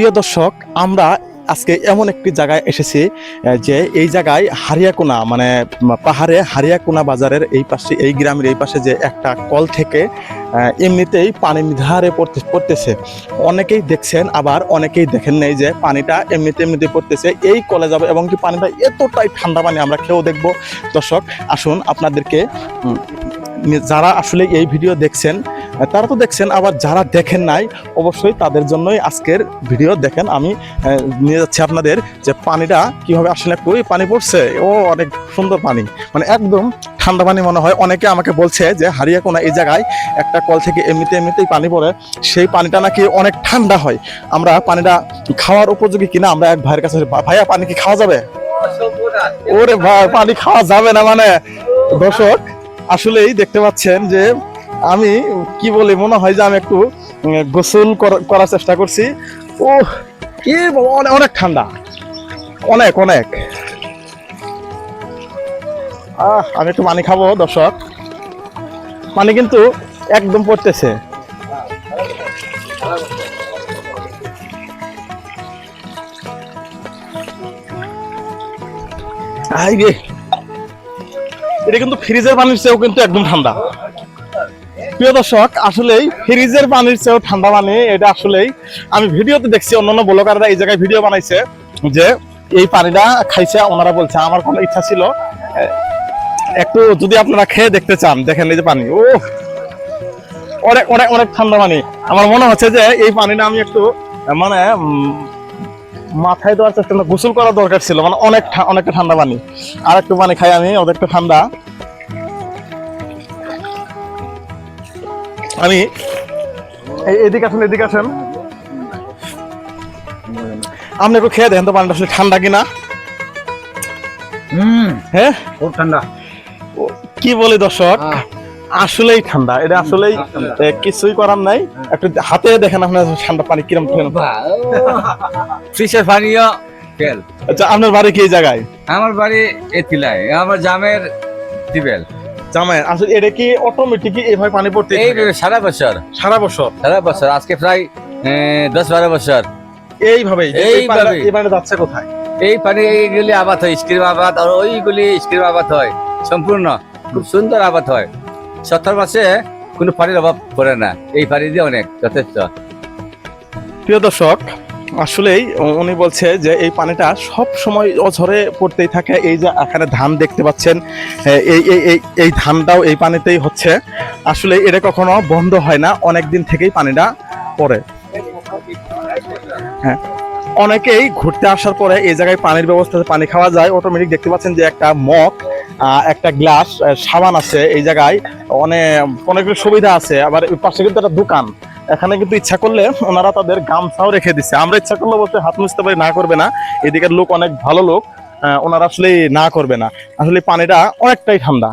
প্রিয় দর্শক, আমরা আজকে এমন একটি জায়গায় এসেছি যে এই জায়গায় হারিয়াকোনা মানে পাহাড়ে হারিয়াকোনা বাজারের এই পাশে, এই গ্রামের এই পাশে যে একটা কল থেকে এমনিতেই পানি ধারে পড়তে, পড়তেছে। অনেকেই দেখছেন, আবার অনেকেই দেখেন নেই যে পানিটা এমনিতে এমনিতে পড়তেছে। এই কলে যাবে এবং কি পানিটা এতটাই ঠান্ডা পানি আমরা খেয়েও দেখব। দর্শক, আসুন আপনাদেরকে যারা আসলে এই ভিডিও দেখছেন তারা তো দেখছেন, আবার যারা দেখেন নাই, অবশ্যই তাদের জন্যই আজকের ভিডিও দেখেন। আমি নিয়ে যাচ্ছি আপনাদের যে পানিটা কীভাবে আসলে কই পানি পড়ছে। ও, অনেক সুন্দর পানি। মানে একদম ঠান্ডা পানি মনে হয়। অনেকে আমাকে বলছে যে, হারিয়াকোনা এই জায়গায় একটা কল থেকে এমনিতে এমনিতেই পানি পড়ে। সেই পানিটা নাকি অনেক ঠান্ডা হয়। আমরা পানিটা খাওয়ার উপযোগী কিনা, আমরা এক ভাইয়ের কাছে, ভাইয়া, পানি কি খাওয়া যাবে? ওরে ভাই, পানি খাওয়া যাবে না মানে? দর্শক, আসলেই দেখতে পাচ্ছেন যে আমি কি বলি, মনে হয় যে আমি একটু গোসল করার চেষ্টা করছি। ও কি অনেক ঠান্ডা। অনেক অনেক। আহ, আমি একটু পানি খাব, দর্শক। পানি কিন্তু একদম পড়তেছে। এটা কিন্তু ফ্রিজের পানির চেয়েও কিন্তু একদম ঠান্ডা। প্রিয় দর্শক, আসলেই ফ্রিজের পানির চেয়েও ঠান্ডা পানি, এটা আসলেই। আমি ভিডিওতে দেখছি অন্যান্য ব্লগাররা এই জায়গায় ভিডিও বানাইছে যে এই পানিটা খাইছে, ওনারা বলছে, আমার কোনো ইচ্ছা ছিল। একটু যদি আপনারা খেয়ে দেখতে চান, দেখেন এই যে পানি, ও, অনেক অনেক অনেক ঠান্ডা পানি। আমার মনে হচ্ছে যে এই পানিটা আমি একটু মানে মাথায় দেওয়ার চেষ্টা। গোসল করা দরকার ছিল মানে অনেক অনেকটা ঠান্ডা পানি। আর একটু পানি খাই আমি, অনেকটা ঠান্ডা। আমি এই- এদিকে আসেন এদিকে আসেন। আপনি একটু খেয়ে দেখেন তো পানিটা আসলে ঠান্ডা কিনা। হুম। হ্যাঁ? খুব ঠান্ডা। কি বলি দর্শক? আসলেই ঠান্ডা। এটা আসলেই এ, কিছুই করার নাই। একটু হাতে দেখেন আপনার ঠান্ডা পানি কিরম। ফ্রিজের পানীয় আচ্ছা আপনার বাড়ি কি এই জায়গায়? আমার বাড়ি এতিলায় আমার জামের টিবেল জামাই আসলে এটা কি অটোমেটিক এভাবে পানি পড়তে এই সারা বছর। সারা বছর? সারা বছর। আজকে প্রায় দশ বারো বছর। এইভাবে এইভাবে। এবারে যাচ্ছে কোথায়? এই পানি এইগুলি আবাদ হয় স্ক্রিম আবাদ আর ওইগুলি স্ক্রিম আবাদ হয়। সম্পূর্ণ খুব সুন্দর আবাদ হয়। সত্তর মাসে কোনো পানির অভাব পড়ে না। এই পানি দিয়ে অনেক যথেষ্ট। প্রিয় দর্শক আসলেই উনি বলছে যে এই পানিটা সব সময় অঝরে পড়তেই থাকে। এই যে এখানে ধান দেখতে পাচ্ছেন এই এই এই ধানটাও এই পানিতেই হচ্ছে। আসলে এটা কখনো বন্ধ হয় না, অনেক দিন থেকেই পানিটা পড়ে। হ্যাঁ অনেকেই ঘুরতে আসার পরে এই জায়গায় পানির ব্যবস্থা, পানি খাওয়া যায়। অটোমেটিক দেখতে পাচ্ছেন যে একটা মগ একটা গ্লাস সাবান আছে এই জায়গায়। অনেক অনেক সুবিধা আছে, আবার পাশে কিন্তু একটা দোকান। এখানে কিন্তু ইচ্ছা করলে ওনারা তাদের গামছাও রেখে দিচ্ছে আমরা ইচ্ছা করলে বলতে হাত মুছতে পারি, না করবে না। এদিকের লোক অনেক ভালো লোক ওনারা আসলে না করবে না। আসলে পানিটা অনেকটাই ঠান্ডা।